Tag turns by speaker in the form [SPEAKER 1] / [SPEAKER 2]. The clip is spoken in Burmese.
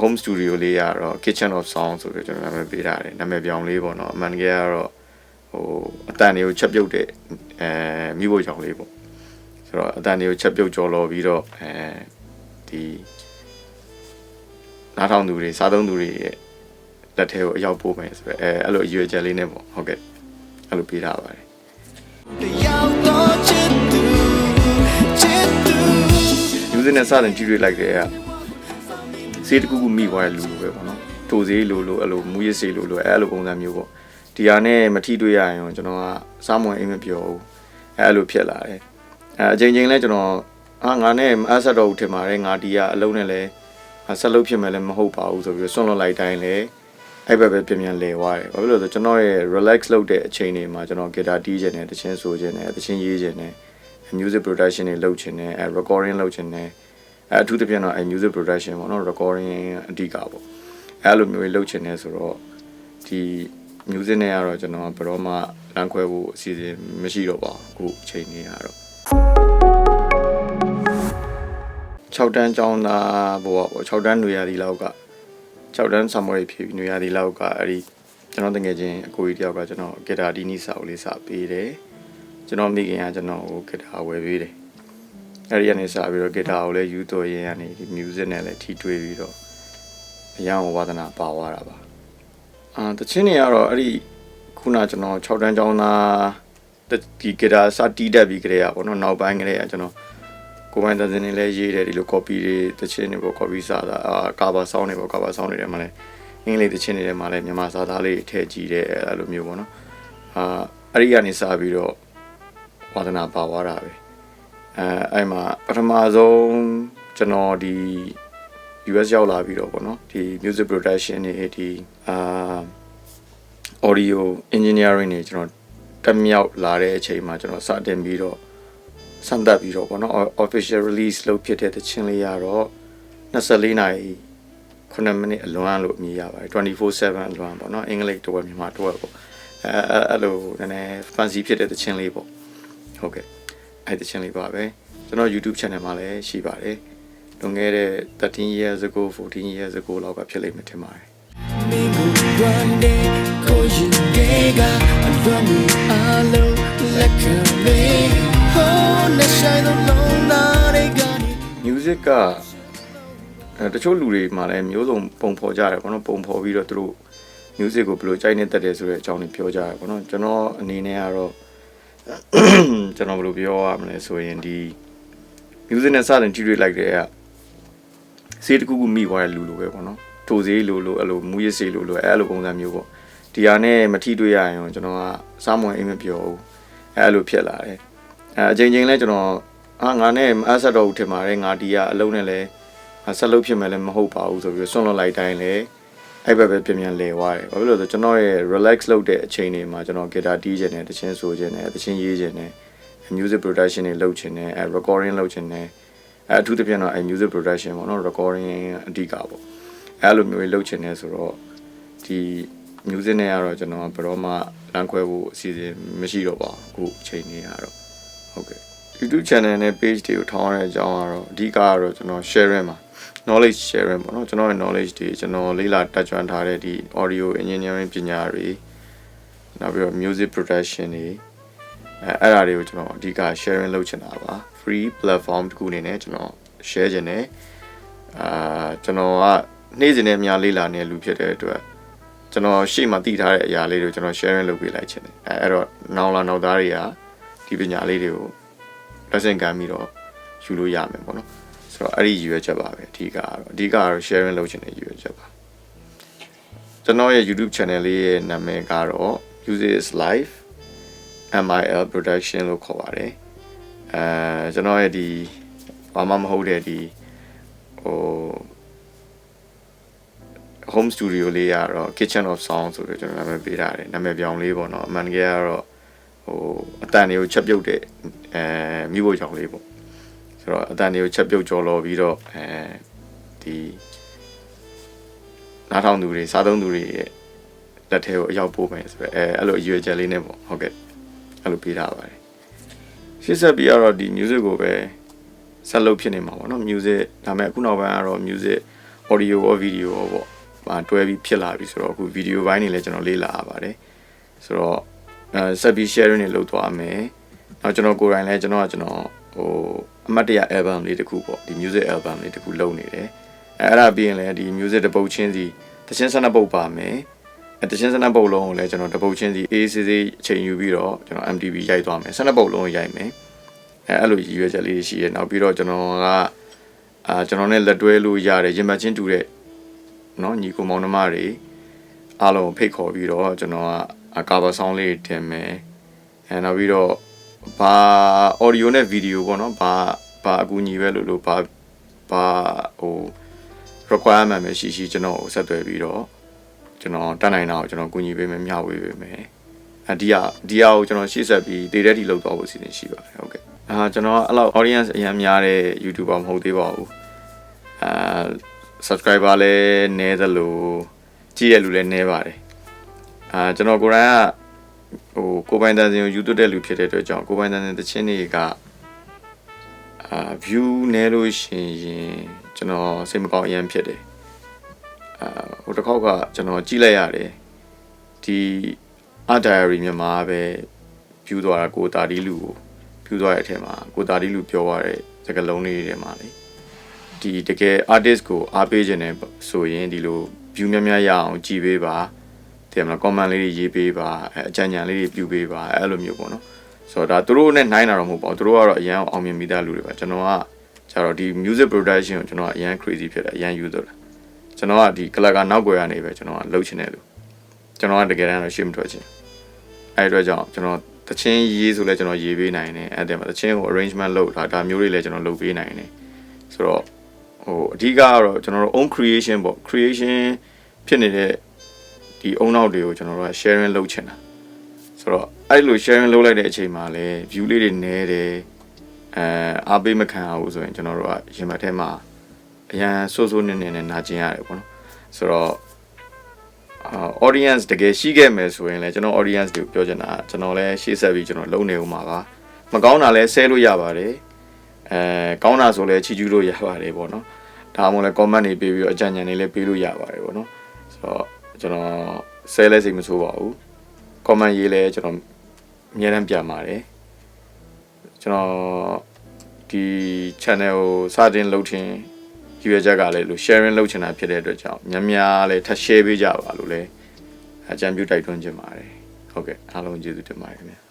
[SPEAKER 1] home studio လေးကတော့ kitchen of sound ဆိုပြီးကျွန်တော်နာမည်ပေးထားတယ်နာမည်ပြောင်းလေးပေါ့နော်အမှန်တကယ်ကတော့ဟိုအတန်တွေကိုချက်ပြုတ်တဲ့အဲမိဖို့ကြောင့်လေးပေါ့ဆိုတော့အတန်တွေကိုချက်ပြုတ်ကြော်လော်ပြီးတော့အဲဒီနားထောင်သူတွေစားသုံးသူတွေရဲ့လက်ထဲကိုအရောက်ပို့မယ်ဆိုတော့အဲအဲ့လိုအရွယ်ချက်လေးနဲ့ပေါ့ဟုတ်ကဲ့အဲ့လိုပေးထားပါတယ်
[SPEAKER 2] ရောက်တော့ချစ်သူချစ်သူ
[SPEAKER 1] music နဲ့စတင်ကြည့်တွေ့လိုက်တဲ့က စေးတစ်ခုခုမိသွားတဲ့လူလိုပဲပေါ့နော်တိုစေးလိုလိုအဲ့လိုမူရစ်စေးလိုလိုအဲ့လိုပုံစံမျိုးပေါ့ဒီဟာနဲ့မထိတွေ့ရရင်ကျွန်တော်ကစားမွန်အိမ်မပြောဘူးအဲ့လိုဖြစ်လာတယ်အဲအချိန်ချင်းလဲကျွန်တော်အာငါနဲ့မအဆက်တော့ဘူးထင်ပါတယ်ငါဒီကအလုံးနဲ့လဲဆက်လုပ်ဖြစ်မယ်လည်းမဟုတ်ပါဘူးဆိုပြီးဆွန့်လွတ်လိုက်တိုင်းလဲအဲ့ဘက်ပဲပြန်ပြန်လဲသွားတယ်ဘာဖြစ်လို့လဲဆိုတော့ကျွန်တော်ရဲ့ relax လုပ်တဲ့အချိန်တွေမှာကျွန်တော် guitar တီးခြင်းနဲ့တခြင်းဆိုခြင်းနဲ့တခြင်းရေးခြင်းနဲ့ music production တွေလုပ်ခြင်းနဲ့အဲ recording လုပ်ခြင်းနဲ့ အဲအထူးသဖြင့်တော့အဲ music production ပေါ့နော် recording အဓိကပေါ့အဲလိုမျိုးတွေလုပ်ခြင်းနဲ့ဆိုတော့ဒီ music နဲ့ကတော့ကျွန်တော်ဘယ်တော့မှလမ်းခွဲဖို့အစီအစဉ်မရှိတော့ပါဘူးအခုအချိန်นี้ကတော့6တန်းကျောင်းသားဘဝပေါ့6တန်းຫນွေရာသီလောက်က6တန်းဆာမောရီဖြစ်ပြီးຫນွေရာသီလောက်ကအဲ့ဒီကျွန်တော်တကယ်ချင်းအကိုကြီးတယောက်ကကျွန်တော်ဂီတာဒီနီစာအုပ်လေးစာပေးတယ် ကျွန်တော်မိခင်ကကျွန်တော်ကိုဂီတာဝယ်ပေးတယ် အဲ့ဒီကနေစပြီးတော့ဂီတာကိုလည်းယူတော်ရင်ကနေဒီ music နဲ့လည်းထိတွေ့ပြီးတော့အရန်ဝါသနာပါသွားတာပါအာတချင်းတွေကတော့အဲ့ဒီခုနကျွန်တော်6တန်းကျောင်းသားဒီဂီတာစတီးတက်ပြီးကြတဲ့ကပေါ့နော်နောက်ပိုင်းကလေးကကျွန်တော်ကိုပိုင်းသင်းနေလဲရေးတယ်ဒီလို copy တွေတချင်းတွေပေါ့ copy စာသားအာ cover song တွေပေါ့ cover song တွေထဲမှာလည်းအင်္ဂလိပ်တချင်းတွေထဲမှာလည်းမြန်မာစာသားလေးထည့်ကြည့်တယ်အဲ့လိုမျိုးပေါ့နော်အာအဲ့ဒီကနေစပြီးတော့ဝါသနာပါသွားတာပဲ အဲအဲ့မှာပထမဆုံးကျွန်တော်ဒီ US ရောက်လာပြီးတော့ဗောနော်ဒီ music production တွေဒီအာ audio engineering တွေကျွန်တော်တက်မြောက်လာတဲ့အချိန်မှာကျွန်တော်စတင်ပြီးတော့စမ်းသပ်ပြီးတော့ဗောနော် official release လုပ်ဖြစ်တဲ့တခြင်းလေးရတော့24နာရီ9မိနစ်အလွန်လို့အမည်ရပါတယ်24/7အလွန်ပေါ့နော်အင်္ဂလိပ်တစ်ဝက်မြန်မာတစ်ဝက်ပေါ့အဲအဲ့အဲ့လိုနည်းနည်း fancy ဖြစ်တဲ့တခြင်းလေးပေါ့ဟုတ်ကဲ့ အဲ့ဒီချင်းလေးပါပဲကျွန်တော် YouTube channel မှာလည်းရှိပါတယ်လွန်ခဲ့တဲ့13 years ago 14 years ago လောက်ကဖြစ်လိမ့်မယ်ထင်ပါတယ်
[SPEAKER 2] မင်းကိုဝမ်းနေကိုရင်လေးကအလွန်မှုအလုံးလက်ခံလေးဟိုးနဲ့ဆိုင်တော့လုံးနာတွေကနေ
[SPEAKER 1] music ကအဲတချို့လူတွေမှာလည်းမျိုးစုံပုံဖော်ကြတယ်ပေါ့နော်ပုံဖော်ပြီးတော့သူတို့ music ကိုဘယ်လိုကြိုက်နေတတ်တယ်ဆိုတဲ့အကြောင်းတွေပြောကြတယ်ပေါ့နော်ကျွန်တော်အနေနဲ့ကတော့ ကျွန်တော်ဘယ်လိုပြောရမလဲဆိုရင်ဒီ music နဲ့စတင်ကြည့်တွေ့လိုက်တဲ့ကစေးတစ်ခုခုမိသွားတဲ့လူလိုပဲပေါ့နော်ထိုစေးလိုလိုအဲ့လိုမူရစ်စေးလိုလိုအဲ့လိုပုံစံမျိုးပေါ့ဒီဟာနဲ့မထိတွေ့ရရင်ကျွန်တော်ကစားမွန်အိမ်မပြောဘူးအဲ့လိုဖြစ်လာတယ်အဲအချိန်ချင်းလဲကျွန်တော်အာငါနဲ့မအဆက်တော့ဘူးထင်ပါတယ်ငါဒီကအလုံးနဲ့လဲဆက်လုပ်ဖြစ်မယ်လည်းမဟုတ်ပါဘူးဆိုပြီးဆွန့်လွတ်လိုက်တိုင်းလဲ အဲ့ဘက်ပဲပြန်ပြန်လဲသွားတယ်ဘာဖြစ်လို့လဲဆိုတော့ကျွန်တော်ရဲ့ relax လုပ်တဲ့အချိန်တွေမှာကျွန်တော် guitar တီးခြင်းနဲ့တခြင်းဆိုခြင်းနဲ့တခြင်းရေးခြင်းနဲ့ music production တွေလုပ်ခြင်းနဲ့အဲ recording လုပ်ခြင်းနဲ့အဲအထူးသဖြင့်တော့အဲ music production ပေါ့နော် recording အဓိကပေါ့အဲလိုမျိုးတွေလုပ်ခြင်းနဲ့ဆိုတော့ဒီ music နဲ့ကတော့ကျွန်တော်ဘယ်တော့မှလမ်းခွဲဖို့အစီအစဉ်မရှိတော့ပါဘူးအခုအချိန်นี้ကတော့ဟုတ်ကဲ့ YouTube channel နဲ့ page တွေကိုထောင်းရတဲ့အကြောင်းကတော့အဓိကကတော့ကျွန်တော် sharing ပါ knowledge sharing ပေါ့နော်ကျွန်တော်ရဲ့ knowledge တွေကျွန်တော်လေ့လာတက်ကြွထားတဲ့ဒီ audio engineering ပညာတွေနောက်ပြီးတော့ music production တွေအဲအဲ့အရာတွေကိုကျွန်တော်အဓိက sharing လုပ်ချင်တာပါ free platform တစ်ခုအနေနဲ့ကျွန်တော် share ချင်တယ်အာကျွန်တော်ကနေ့စဉ်နဲ့အများလေ့လာနေတဲ့လူဖြစ်တဲ့အတွက်ကျွန်တော်ရှေ့မှာတည်ထားတဲ့အရာလေးတွေကိုကျွန်တော် sharing လုပ်ပေးလိုက်ချင်တယ်အဲအဲ့တော့နောင်လာနောက်သားတွေကဒီပညာလေးတွေကို လက်ဆင့်ကမ်းပြီးတော့ယူလို့ရမယ်ပေါ့နော်ဆိုတော့အဲ့ဒီရည်ရွယ်ချက်ပါပဲအဓိကကတော့အဓိကကတော့ sharing လုပ်ချင်တဲ့ရည်ရွယ်ချက်ပါကျွန်တော်ရဲ့ YouTube channel လေးရဲ့နာမည်ကတော့ Music is Life MIL production လို့ခေါ်ပါတယ်အဲကျွန်တော်ရဲ့ဒီဘာမှမဟုတ်တဲ့ဒီဟို home studio လေးရတော့ kitchen of sound ဆိုပြီးကျွန်တော်နာမည်ပေးထားတယ်နာမည်ပြောင်းလေးပေါ့နော်အမှန်တကယ်ကတော့ဟိုအတန်တွေကိုချက်ပြုတ်တဲ့ အဲမိဖို့ကြောင့်လေးပေါ့ဆိုတော့အတန်တွေကိုချက်ပြုတ်ကြော်လော်ပြီးတော့အဲဒီနားထောင်သူတွေစားသုံးသူတွေရဲ့လက်ထဲကိုအရောက်ပို့မယ်ဆိုတော့အဲအဲ့လိုအရွယ်ချက်လေးနဲ့ပေါ့ဟုတ်ကဲ့အဲ့လိုပေးထားပါတယ်ရှေ့ဆက်ပြီးတော့ဒီ music ကိုပဲဆက်လုပ်ဖြစ်နေမှာပေါ့နော် music ဒါပေမဲ့အခုနောက်ပိုင်းကတော့ music audio ရော video ရောပေါ့ဟာတွဲပြီးဖြစ်လာပြီဆိုတော့အခု video ဘိုင်းနေလည်းကျွန်တော်လေ့လာရပါတယ်ဆိုတော့အဲဆက်ပြီး sharing တွေလုပ်သွားမယ် နောက်ကျွန်တော်ကိုယ်တိုင်လည်းကျွန်တော်ကကျွန်တော်ဟိုအမှတ်တရ album လေးတစ်ခုပေါ့ဒီ music album လေးတစ်ခုလုပ်နေတယ်အဲအဲ့ဒါပြီးရင်လည်းဒီ music တစ်ပုတ်ချင်းစီတချင်းစနပ်ပုတ်ပါမယ်အဲတချင်းစနပ်ပုတ်လုံးကိုလည်းကျွန်တော်တစ်ပုတ်ချင်းစီအေးစေးစေးအချိန်ယူပြီးတော့ကျွန်တော် MTV ရိုက်သွားမယ်စနပ်ပုတ်လုံးကိုရိုက်မယ်အဲအဲ့လိုရည်ရွယ်ချက်လေးတွေရှိရဲနောက်ပြီးတော့ကျွန်တော်ကအာကျွန်တော်နဲ့လက်တွဲလို့ရတယ်ရင်မချင်းတူတဲ့ เนาะညီကိုမောင်နှမတွေအားလုံးဖိတ်ခေါ်ပြီးတော့ကျွန်တော်ကကာဗာဆောင်းလေးတင်မယ်အဲနောက်ပြီးတော့ ဘာ audio နဲ့ video ပေါ့နော်ဘာဘာအကူအညီပဲလို့လို့ဘာဘာဟို requirement ပဲရှိရှိကျွန်တော်ဆက်သွယ်ပြီးတော့ကျွန်တော်တတ်နိုင်တာကိုကျွန်တော်ကူညီပေးမယ်မျှဝေပေးမယ်အဒီယာဒီယာကိုကျွန်တော်ရှေ့ဆက်ပြီးတည်တဲ့ထိလောက်တော့ဖို့စီစဉ်ရှိပါတယ်ဟုတ်ကဲ့အာကျွန်တော်အဲ့လောက် audience အများများတဲ့ YouTuber မဟုတ်သေးပါဘူးအာ subscriber လည်းနည်းသလိုကြည့်ရလူလည်းနည်းပါတယ်အာကျွန်တော်ကိုယ်တိုင်က ဟိုကိုယ်ပိုင်တန်စင်ကိုယူသွတ်တဲ့လူဖြစ်တဲ့အတွက်ကြောင့်ကိုယ်ပိုင်တန်စင်တခြင်းတွေကအာ view နည်းလို့ရှိရင်ကျွန်တော်စိတ်မကောင်းအရင်ဖြစ်တယ်အာဟိုတစ်ခေါက်ကကျွန်တော်ကြည့်လိုက်ရတယ်ဒီ art diary မြန်မာပဲ view သွားတာကိုတာဒီလူကို view သွားတဲ့အထက်မှာကိုတာဒီလူပြောသွားတဲ့စကားလုံးလေးတွေမှာလေဒီတကယ် artist ကိုအားပေးခြင်းနဲ့ဆိုရင်ဒီလို view များများရအောင်ကြည်ပေးပါ တယ်မလား comment လေးတွေရေးပေးပါအဲအကြံဉာဏ်လေးတွေပြုပေးပါအဲ့လိုမျိုးပေါ့နော်ဆိုတော့ဒါသူတို့နဲ့နှိုင်းတာတော့မဟုတ်ပါဘူးသူတို့ကတော့အရန်အောင်မြင်မိသားလူတွေပါကျွန်တော်ကကျတော့ဒီ music production ကိုကျွန်တော်ကအရန် crazy ဖြစ်တယ်အရန် user တာကျွန်တော်ကဒီ color ကနောက်ွယ်ကနေပဲကျွန်တော်ကလှုပ်ချင်တယ်လို့ကျွန်တော်ကတကယ်တမ်းတော့ရှေ့မထွက်ချင်အဲ့ဒီအတွက်ကြောင့်ကျွန်တော်တချင်းရေးဆိုလဲကျွန်တော်ရေးပေးနိုင်တယ်အဲ့တဲ့မှာတချင်းကို arrangement လုပ်တာဒါမျိုးတွေလည်းကျွန်တော်လုပ်ပေးနိုင်တယ်ဆိုတော့ဟိုအဓိကကတော့ကျွန်တော်တို့ own creation ပေါ့ creation ဖြစ်နေတဲ့ ဒီအုံနောက်တွေကိုကျွန်တော်တို့က sharing လုပ်ချင်တာဆိုတော့အဲ့လို sharing လုပ်လိုက်တဲ့အချိန်မှာလည်း view လေးတွေနည်းတယ်အဲအားပေးမခံရဘူးဆိုရင်ကျွန်တော်တို့ကရင်မထဲမှာအရန်ဆိုးဆိုးနေနေနဲ့နာကျင်ရတယ်ပေါ့နော်ဆိုတော့အာ audience တကယ်ရှိခဲ့မယ်ဆိုရင်လည်းကျွန်တော် audience တွေကိုပြောချင်တာကျွန်တော်လည်းရှေ့ဆက်ပြီးကျွန်တော်လုံနေဦးမှာပါမကောင်းတာလည်းဆဲလို့ရပါတယ်အဲကောင်းတာဆိုလည်းချီကျူးလို့ရပါတယ်ပေါ့နော်ဒါမှမဟုတ်လည်း comment တွေပေးပြီးတော့အကြံဉာဏ်တွေလည်းပေးလို့ရပါတယ်ပေါ့နော်ဆိုတော့ ကျွန်တော်ဆဲလဲစိတ်မဆိုးပါဘူး comment ရေးလဲကျွန်တော်အများအားပြန်ပါတယ်ကျွန်တော်ဒီ channel ကိုစတင်လုပ်ခြင်းရည်ရွယ်ချက်ကလည်းလို့ sharing လုပ်ချင်တာဖြစ်တဲ့အတွက်ကြောင့်များများလည်းထပ် share ပေးကြပါလို့လည်းအကြံပြုတိုက်တွန်းချင်ပါတယ်ဟုတ်ကဲ့အားလုံးကျေးဇူးတင်ပါတယ်ခင်ဗျာ